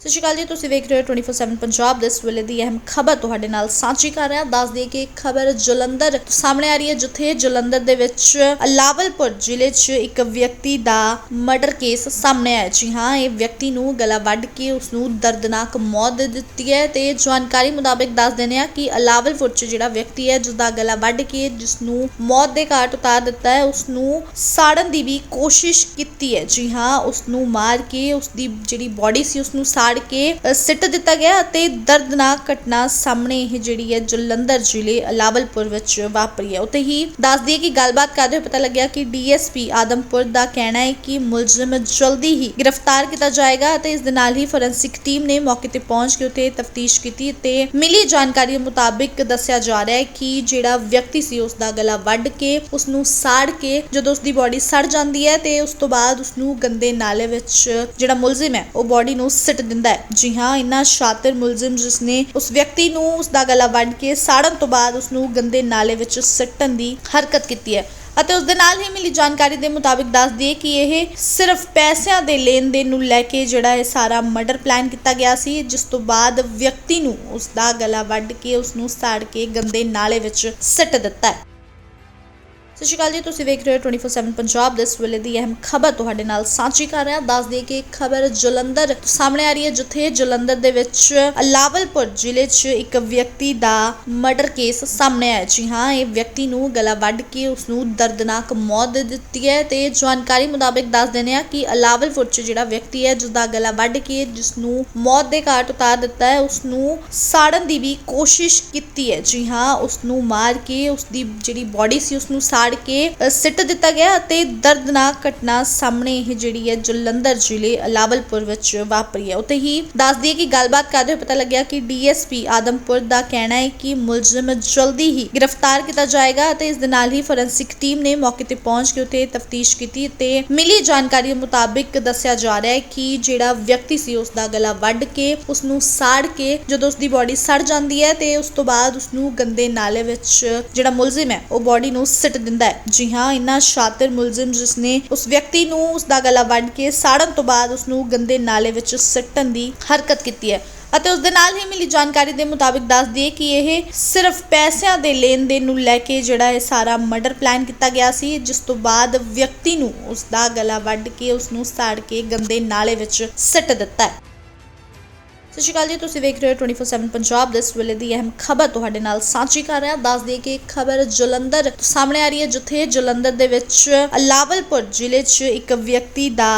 ਸਤਿ ਸ਼੍ਰੀ ਅਕਾਲ ਜੀ, ਤੁਸੀਂ ਵੇਖ ਰਹੇ ਹੋ 24/7 ਪੰਜਾਬ। ਦੇ ਵੇਲੇ ਦੀ ਅਹਿਮ ਖਬਰ ਤੁਹਾਡੇ ਨਾਲ ਸਾਂਝੀ ਕਰ ਰਿਹਾ। ਦੱਸ ਦਈਏ ਕਿ ਖਬਰ ਜਲੰਧਰ ਸਾਹਮਣੇ ਆ ਰਹੀ ਹੈ, ਜਿੱਥੇ ਜਲੰਧਰ ਦੇ ਵਿੱਚ ਲਾਵਲਪੁਰ ਜ਼ਿਲ੍ਹੇ 'ਚ ਇੱਕ ਵਿਅਕਤੀ ਦਾ ਮਰਡਰ ਕੇਸ ਸਾਹਮਣੇ ਆਇਆ ਜੀ ਹਾਂ, ਇਹ ਵਿਅਕਤੀ ਨੂੰ ਗਲਾ ਵੱਢ ਕੇ ਉਸ ਨੂੰ ਦਰਦਨਾਕ ਮੌਤ ਦੇ ਦਿੱਤੀ ਹੈ ਤੇ ਜਾਣਕਾਰੀ ਮੁਤਾਬਕ ਦੱਸ ਦਿੰਦੇ ਆ ਕਿ ਲਾਵਲਪੁਰ 'ਚ ਜਿਹੜਾ ਵਿਅਕਤੀ ਹੈ ਜਿਸ ਦਾ ਗਲਾ ਵੱਢ ਕੇ ਜਿਸ ਨੂੰ ਮੌਤ ਦੇ ਘਾਟ ਉਤਾਰ ਦਿੱਤਾ ਹੈ ਉਸ ਨੂੰ ਸਾੜਨ ਦੀ ਵੀ ਕੋਸ਼ਿਸ਼ ਕੀਤੀ ਹੈ। ਜੀ ਹਾਂ ਉਸ ਨੂੰ ਮਾਰ ਕੇ ਉਸ ਦੀ ਜਿਹੜੀ ਬਾਡੀ ਸੀ ਉਸ ਨੂੰ ਸਾੜ ਕੇ ਸਿੱਟ ਦਿੱਤਾ ਗਿਆ ਅਤੇ ਦਰਦਨਾਕ ਘਟਨਾ ਸਾਹਮਣੇ ਇਹ ਜਿਹੜੀ ਹੈ ਜਲੰਧਰ ਜ਼ਿਲ੍ਹੇ ਲਾਵਲਪੁਰ ਵਿੱਚ ਵਾਪਰੀ ਹੈ। ਉੱਤੇ ਹੀ ਦੱਸ ਦਈਏ ਕਿ ਗੱਲਬਾਤ ਕਰਦੇ ਹੋਏ ਪਤਾ ਲੱਗਿਆ ਕਿ ਡੀਐਸਪੀ ਆਦਮਪੁਰ ਦਾ ਕਹਿਣਾ ਹੈ ਕਿ ਮੁਲਜ਼ਮ ਜਲਦੀ ਹੀ ਗ੍ਰਿਫਤਾਰ ਕੀਤਾ ਜਾਏਗਾ ਅਤੇ ਇਸ ਦੇ ਨਾਲ ਹੀ ਫੋਰੈਂਸਿਕ ਟੀਮ ਨੇ ਮੌਕੇ ਤੇ ਪਹੁੰਚ ਕੇ ਉੱਥੇ ਤਫਤੀਸ਼ ਕੀਤੀ ਤੇ ਮਿਲੀ ਜਾਣਕਾਰੀ ਮੁਤਾਬਿਕ ਦੱਸਿਆ ਜਾ ਰਿਹਾ ਹੈ ਕਿ ਜਿਹੜਾ ਵਿਅਕਤੀ ਸੀ, ਉਸ ਦਾ ਗਲਾ ਵੱਢ ਕੇ ਉਸ ਨੂੰ ਸਾੜ ਕੇ ਜਦੋਂ ਉਸ ਦੀ ਬਾਡੀ ਸੜ ਜਾਂਦੀ ਹੈ ਤੇ ਉਸ ਤੋਂ ਬਾਅਦ ਉਸ ਨੂੰ ਗੰਦੇ ਨਾਲੇ ਵਿੱਚ ਜਿਹੜਾ ਮੁਲਜ਼ਮ ਹੈ, ਉਹ ਬਾਡੀ ਨੂੰ ਸਿੱਟ ਦਿੰਦਾ ਹੈ। ਜੀ ਹਾਂ, ਇੰਨਾ ਸ਼ਾਤਿਰ ਮੁਲਜ਼ਮ ਜਿਸ ਨੇ ਉਸ ਵਿਅਕਤੀ ਨੂੰ ਉਸ ਦਾ ਗਲਾ ਵੱਢ ਕੇ ਸਾੜਨ ਤੋਂ ਬਾਅਦ ਉਸ ਨੂੰ ਗੰਦੇ ਨਾਲੇ ਵਿੱਚ ਸਿੱਟਣ ਦੀ ਹਰਕਤ ਕੀਤੀ ਹੈ। ਅਤੇ ਉਸ ਦੇ ਨਾਲ ਹੀ ਮਿਲੀ ਜਾਣਕਾਰੀ ਦੇ ਮੁਤਾਬਿਕ ਦੱਸ ਦਈਏ ਕਿ ਇਹ ਸਿਰਫ ਪੈਸਿਆਂ ਦੇ ਲੈਣ ਦੇਣ ਨੂੰ ਲੈ ਕੇ ਜਿਹੜਾ ਇਹ ਸਾਰਾ ਮਰਡਰ ਪਲਾਨ ਕੀਤਾ ਗਿਆ ਸੀ, ਜਿਸ ਤੋਂ ਬਾਅਦ ਵਿਅਕਤੀ ਨੂੰ ਉਸ ਦਾ ਗਲਾ ਵੱਢ ਕੇ ਉਸ ਨੂੰ ਸਾੜ ਕੇ ਗੰਦੇ ਨਾਲੇ ਵਿੱਚ ਸਿੱਟ ਦਿੱਤਾ ਹੈ। ਸਤਿ ਸ਼੍ਰੀ ਅਕਾਲ ਜੀ, ਤੁਸੀਂ ਵੇਖ ਰਹੇ ਹੋ 24/7 ਪੰਜਾਬ। ਦੇ ਇਸ ਵੇਲੇ ਦੀ ਅਹਿਮ ਖਬਰ ਤੁਹਾਡੇ ਨਾਲ ਸਾਂਝੀ ਕਰ ਰਿਹਾ, ਦੱਸ ਦਈਏ ਕਿ ਖਬਰ ਜਲੰਧਰ ਸਾਹਮਣੇ ਆ ਰਹੀ ਹੈ, ਜਿੱਥੇ ਜਲੰਧਰ ਦੇ ਵਿੱਚ ਲਾਵਲਪੁਰ ਜ਼ਿਲ੍ਹੇ 'ਚ ਇੱਕ ਵਿਅਕਤੀ ਦਾ ਮਰਡਰ ਕੇਸ ਸਾਹਮਣੇ ਆਇਆ। ਜੀ ਹਾਂ, ਇਹ ਵਿਅਕਤੀ ਨੂੰ ਗਲਾ ਵੱਢ ਕੇ ਉਸ ਨੂੰ ਦਰਦਨਾਕ ਮੌਤ ਦੇ ਦਿੱਤੀ ਹੈ ਤੇ ਜਾਣਕਾਰੀ ਮੁਤਾਬਕ ਦੱਸ ਦਿੰਦੇ ਆ ਕਿ ਲਾਵਲਪੁਰ 'ਚ ਜਿਹੜਾ ਵਿਅਕਤੀ ਹੈ ਜਿਸ ਦਾ ਗਲਾ ਵੱਢ ਕੇ ਜਿਸ ਨੂੰ ਮੌਤ ਦੇ ਘਾਟ ਉਤਾਰ ਦਿੱਤਾ ਹੈ ਉਸ ਨੂੰ ਸਾੜਨ ਦੀ ਵੀ ਕੋਸ਼ਿਸ਼ ਕੀਤੀ ਹੈ। ਜੀ ਹਾਂ ਉਸ ਨੂੰ ਮਾਰ ਕੇ ਉਸ ਦੀ ਜਿਹੜੀ ਬਾਡੀ ਸੀ ਉਸ ਨੂੰ ਸਾੜ ਕੇ ਸਿੱਟ ਦਿੱਤਾ ਗਿਆ ਅਤੇ ਦਰਦਨਾਕ ਘਟਨਾ ਸਾਹਮਣੇ ਇਹ ਜਿਹੜੀ ਹੈ ਜਲੰਧਰ ਜ਼ਿਲ੍ਹੇ ਲਾਵਲਪੁਰ ਵਿੱਚ ਵਾਪਰੀ ਹੈ। ਉੱਥੇ ਹੀ ਦੱਸ ਦਈਏ ਕਿ ਗੱਲਬਾਤ ਕਰਦੇ ਹੋਏ ਪਤਾ ਲੱਗਿਆ ਕਿ ਡੀਐਸਪੀ ਆਦਮਪੁਰ ਦਾ ਕਹਿਣਾ ਹੈ ਕਿ ਮੁਲਜ਼ਮ ਜਲਦੀ ਹੀ ਗ੍ਰਿਫਤਾਰ ਕੀਤਾ ਜਾਏਗਾ ਅਤੇ ਇਸ ਦੇ ਨਾਲ ਹੀ ਫੋਰੈਂਸਿਕ ਟੀਮ ਨੇ ਮੌਕੇ ਤੇ ਪਹੁੰਚ ਕੇ ਉੱਥੇ ਤਫਤੀਸ਼ ਕੀਤੀ ਤੇ ਮਿਲੀ ਜਾਣਕਾਰੀ ਮੁਤਾਬਿਕ ਦੱਸਿਆ ਜਾ ਰਿਹਾ ਹੈ ਕਿ ਜਿਹੜਾ ਵਿਅਕਤੀ ਸੀ, ਉਸ ਦਾ ਗਲਾ ਵੱਢ ਕੇ ਉਸ ਨੂੰ ਸਾੜ ਕੇ ਜਦੋਂ ਉਸ ਦੀ ਬਾਡੀ ਸੜ ਜਾਂਦੀ ਹੈ ਤੇ ਉਸ ਤੋਂ ਬਾਅਦ ਉਸ ਨੂੰ ਗੰਦੇ ਨਾਲੇ ਵਿੱਚ ਜਿਹੜਾ ਮੁਲਜ਼ਮ ਹੈ, ਉਹ ਬਾਡੀ ਨੂੰ ਸਿੱਟ ਦਿੰਦਾ ਹੈ। ਜੀ ਹਾਂ, ਇੰਨਾ ਸ਼ਾਤਿਰ ਮੁਲਜ਼ਮ ਜਿਸ ਨੇ ਉਸ ਵਿਅਕਤੀ ਨੂੰ ਉਸ ਦਾ ਗਲਾ ਵੱਢ ਕੇ ਸਾੜਨ ਤੋਂ ਬਾਅਦ ਉਸ ਨੂੰ ਗੰਦੇ ਨਾਲੇ ਵਿੱਚ ਸਿੱਟਣ ਦੀ ਹਰਕਤ ਕੀਤੀ ਹੈ। ਅਤੇ ਉਸ ਦੇ ਨਾਲ ਹੀ ਮਿਲੀ ਜਾਣਕਾਰੀ ਦੇ ਮੁਤਾਬਿਕ ਦੱਸਦੀ ਦਈਏ ਕਿ ਇਹ ਸਿਰਫ ਪੈਸਿਆਂ ਦੇ ਲੈਣ ਦੇਣ ਨੂੰ ਲੈ ਕੇ ਜਿਹੜਾ ਇਹ ਸਾਰਾ ਮਰਡਰ ਪਲਾਨ ਕੀਤਾ ਗਿਆ ਸੀ, ਜਿਸ ਤੋਂ ਬਾਅਦ ਵਿਅਕਤੀ ਨੂੰ ਉਸ ਦਾ ਗਲਾ ਵੱਢ ਕੇ ਉਸ ਨੂੰ ਸਾੜ ਕੇ ਗੰਦੇ ਨਾਲੇ ਵਿੱਚ ਸਿੱਟ ਦਿੱਤਾ ਹੈ। ਸਤਿ ਸ਼੍ਰੀ ਅਕਾਲ ਜੀ, ਤੁਸੀਂ ਵੇਖ ਰਹੇ ਹੋ 24/7 ਪੰਜਾਬ। ਇਸ ਵੇਲੇ ਦੀ ਅਹਿਮ ਖਬਰ ਤੁਹਾਡੇ ਨਾਲ ਸਾਂਝੀ ਕਰ ਰਿਹਾ। ਦੱਸ ਦਈਏ ਕਿ ਖਬਰ ਜਲੰਧਰ ਸਾਹਮਣੇ ਆ ਰਹੀ ਹੈ, ਜਿੱਥੇ ਜਲੰਧਰ ਦੇ ਵਿੱਚ ਲਾਵਲਪੁਰ ਜ਼ਿਲ੍ਹੇ 'ਚ ਇੱਕ ਵਿਅਕਤੀ ਦਾ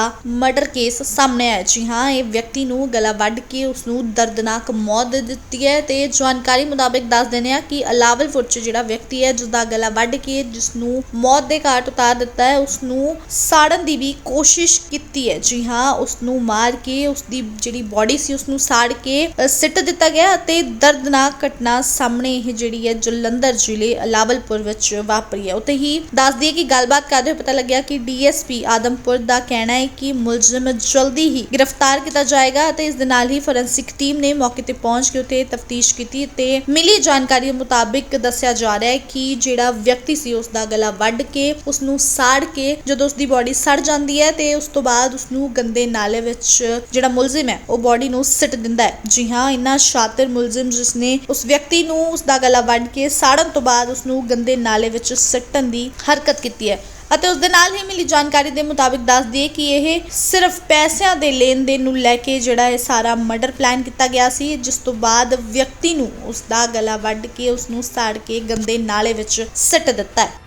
ਮਰਡਰ ਕੇਸ ਸਾਹਮਣੇ ਆਇਆ ਜੀ ਹਾਂ, ਇਹ ਵਿਅਕਤੀ ਨੂੰ ਗਲਾ ਵੱਢ ਕੇ ਉਸ ਨੂੰ ਦਰਦਨਾਕ ਮੌਤ ਦਿੱਤੀ ਹੈ ਤੇ ਜਾਣਕਾਰੀ ਮੁਤਾਬਕ ਦੱਸ ਦਿੰਦੇ ਆ ਕਿ ਲਾਵਲਪੁਰ 'ਚ ਜਿਹੜਾ ਵਿਅਕਤੀ ਹੈ ਜਿਸ ਦਾ ਗਲਾ ਵੱਢ ਕੇ ਜਿਸ ਨੂੰ ਮੌਤ ਦੇ ਘਾਟ ਉਤਾਰ ਦਿੱਤਾ ਹੈ ਉਸ ਨੂੰ ਸਾੜਨ ਦੀ ਵੀ ਕੋਸ਼ਿਸ਼ ਕੀਤੀ ਹੈ। ਜੀ ਹਾਂ ਉਸ ਨੂੰ ਮਾਰ ਕੇ ਉਸ ਦੀ ਜਿਹੜੀ ਬਾਡੀ ਸੀ ਉਸ ਨੂੰ ਸਾੜ ਕੇ ਸਿੱਟ ਦਿੱਤਾ ਗਿਆ ਅਤੇ ਦਰਦਨਾਕ ਘਟਨਾ ਸਾਹਮਣੇ ਇਹ ਜਿਹੜੀ ਹੈ ਜਲੰਧਰ ਜ਼ਿਲ੍ਹੇ ਲਾਵਲਪੁਰ ਵਿੱਚ ਵਾਪਰੀ ਹੈ। ਉੱਤੇ ਹੀ ਦੱਸ ਦਈਏ ਕਿ ਗੱਲਬਾਤ ਕਰਦੇ ਹੋਏ ਪਤਾ ਲੱਗਿਆ ਕਿ ਡੀਐਸਪੀ ਆਦਮਪੁਰ ਦਾ ਕਹਿਣਾ ਹੈ ਕਿ ਮੁਲਜ਼ਮ ਜਲਦੀ ਹੀ ਗ੍ਰਿਫਤਾਰ ਕੀਤਾ ਜਾਏਗਾ ਅਤੇ ਇਸ ਦੇ ਨਾਲ ਹੀ ਫੋਰੈਂਸਿਕ ਟੀਮ ਨੇ ਮੌਕੇ ਤੇ ਪਹੁੰਚ ਕੇ ਉੱਥੇ ਤਫਤੀਸ਼ ਕੀਤੀ ਤੇ ਮਿਲੀ ਜਾਣਕਾਰੀ ਮੁਤਾਬਿਕ ਦੱਸਿਆ ਜਾ ਰਿਹਾ ਹੈ ਕਿ ਜਿਹੜਾ ਵਿਅਕਤੀ ਸੀ, ਉਸ ਦਾ ਗਲਾ ਵੱਢ ਕੇ ਉਸ ਨੂੰ ਸਾੜ ਕੇ ਜਦੋਂ ਉਸ ਦੀ ਬਾਡੀ ਸੜ ਜਾਂਦੀ ਹੈ ਤੇ ਉਸ ਤੋਂ ਬਾਅਦ ਉਸ ਨੂੰ ਗੰਦੇ ਨਾਲੇ ਵਿੱਚ ਜਿਹੜਾ ਮੁਲਜ਼ਮ ਹੈ, ਉਹ ਬਾਡੀ ਨੂੰ ਸਿੱਟ ਦਿੰਦਾ ਹੈ। ਜੀ ਹਾਂ, ਇੰਨਾ ਸ਼ਾਤਰ ਮੁਲਜ਼ਮ ਜਿਸ ਨੇ ਉਸ ਵਿਅਕਤੀ ਨੂੰ ਉਸ ਦਾ ਗਲਾ ਵੱਢ ਕੇ ਸਾੜਨ ਤੋਂ ਬਾਅਦ ਉਸ ਨੂੰ ਗੰਦੇ ਨਾਲੇ ਵਿੱਚ ਸਿੱਟਣ ਦੀ ਹਰਕਤ ਕੀਤੀ ਹੈ। ਅਤੇ ਉਸ ਦੇ ਨਾਲ ਹੀ ਮਿਲੀ ਜਾਣਕਾਰੀ ਦੇ ਮੁਤਾਬਿਕ ਦੱਸ ਦਈਏ ਕਿ ਇਹ ਸਿਰਫ ਪੈਸਿਆਂ ਦੇ ਲੈਣ ਦੇਣ ਨੂੰ ਲੈ ਕੇ ਜਿਹੜਾ ਇਹ ਸਾਰਾ ਮਰਡਰ ਪਲਾਨ ਕੀਤਾ ਗਿਆ ਸੀ, ਜਿਸ ਤੋਂ ਬਾਅਦ ਵਿਅਕਤੀ ਨੂੰ ਉਸ ਦਾ ਗਲਾ ਵੱਢ ਕੇ ਉਸ ਨੂੰ ਸਾੜ ਕੇ ਗੰਦੇ ਨਾਲੇ ਵਿੱਚ ਸਿੱਟ ਦਿੱਤਾ ਹੈ।